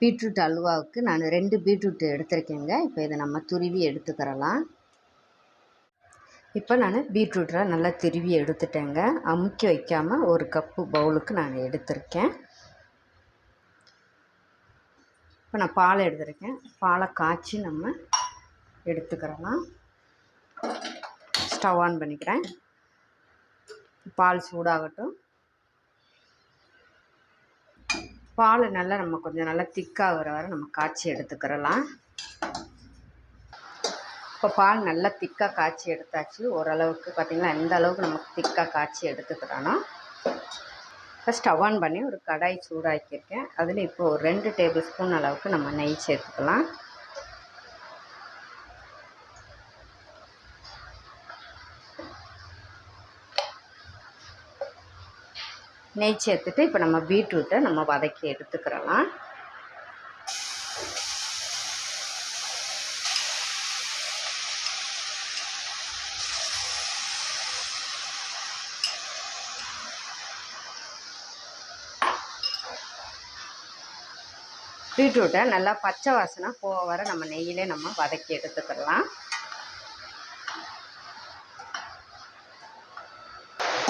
Beetroot அல்வாவுக்கு நான் ரெண்டு beetroot எடுத்திருக்கேங்க. இப்போ இதை நம்ம துருவி எடுத்துக்கிறலாம். இப்போ நான் பீட்ரூட்டில் நல்லா திருவி எடுத்துட்டேங்க. அமுக்கி வைக்காமல் ஒரு கப்பு பவுலுக்கு நான் எடுத்திருக்கேன். இப்போ நான் பால் எடுத்திருக்கேன். பாலை காய்ச்சி நம்ம எடுத்துக்கிறலாம். ஸ்டவ் ஆன் பண்ணிக்கிறேன். பால் சூடாகட்டும். பால் நல்லா நம்ம கொஞ்சம் நல்லா திக்காகிற வரை நம்ம காய்ச்சி எடுத்துக்கிறலாம். இப்போ பால் நல்லா திக்காக காய்ச்சி எடுத்தாச்சு. ஓரளவுக்கு பார்த்திங்கன்னா எந்த அளவுக்கு நமக்கு திக்காக காய்ச்சி எடுத்துக்கிறோன்னா இப்போ ஸ்டவ் ஆன் பண்ணி ஒரு கடாய் சூடாக்கியிருக்கேன். அதில் இப்போ ஒரு ரெண்டு டேபிள் ஸ்பூன் அளவுக்கு நம்ம நெய் சேர்த்துக்கலாம். நெய் சேர்த்துட்டு இப்போ நம்ம பீட்ரூட்டை நம்ம வதக்கி எடுத்துக்கிறலாம். பீட்ரூட்டை நல்லா பச்சை வாசனை போக வர நம்ம நெய்யிலே நம்ம வதக்கி எடுத்துக்கிடலாம்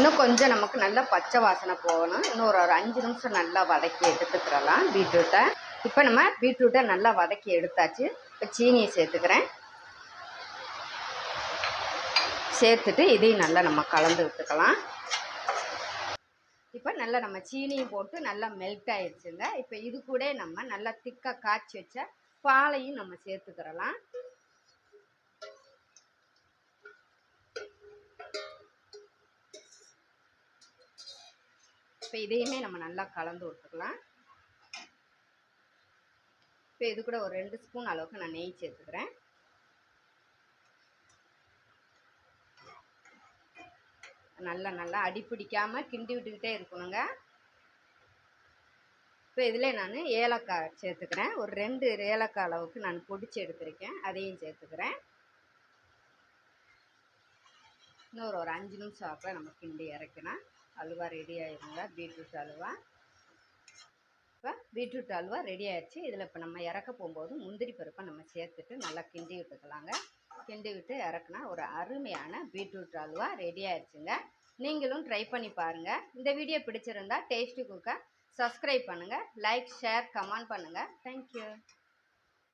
இன்னும் கொஞ்சம் நமக்கு நல்லா பச்சை வாசனை போகணும். இன்னும் ஒரு அஞ்சு நிமிஷம் நல்லா வதக்கி எடுத்துக்கிறலாம் பீட்ரூட்டை. இப்போ நம்ம பீட்ரூட்டை நல்லா வதக்கி எடுத்தாச்சு. இப்போ சீனியை சேர்த்துக்கிறேன். சேர்த்துட்டு இதையும் நல்லா நம்ம கலந்து விட்டுக்கலாம். இப்போ நல்லா நம்ம சீனியும் போட்டு நல்லா மெல்ட் ஆயிடுச்சுங்க. இப்போ இது கூட நம்ம நல்லா திக்காக காய்ச்சி வச்ச பாலையும் நம்ம சேர்த்துக்கிறலாம். இப்போ இதையுமே நம்ம நல்லா கலந்து விட்டுக்கலாம். இப்போ இது கூட ஒரு ரெண்டு ஸ்பூன் அளவுக்கு நான் நெய் சேர்த்துக்கிறேன். நல்லா நல்லா அடி பிடிக்காமல் கிண்டி விட்டுக்கிட்டே இருக்கணுங்க. இப்போ இதில் நான் ஏலக்காய் சேர்த்துக்கிறேன். ஒரு ரெண்டு ஏலக்காய் அளவுக்கு நான் பொடிச்சு எடுத்திருக்கேன். அதையும் சேர்த்துக்கிறேன். இன்னொரு ஒரு அஞ்சு நிமிஷம் ஆப்பில் நம்ம கிண்டி இறக்கணும் அல்வா ரெடி ஆயிருங்க. பீட்ரூட் அல்வா. இப்போ பீட்ரூட் அல்வா ரெடி ஆயிடுச்சு இதில் இப்போ நம்ம இறக்க போகும்போது முந்திரி பருப்பை நம்ம சேர்த்துட்டு நல்லா கிண்டி விட்டுக்கலாங்க. கிண்டி விட்டு இறக்குனா ஒரு அருமையான பீட்ரூட் அல்வா ரெடி ஆயிடுச்சுங்க நீங்களும் ட்ரை பண்ணி பாருங்கள் இந்த வீடியோ பிடிச்சிருந்தா டேஸ்டி குக்கை சப்ஸ்கிரைப் பண்ணுங்கள் லைக் ஷேர் கமெண்ட் பண்ணுங்கள் தேங்க்யூ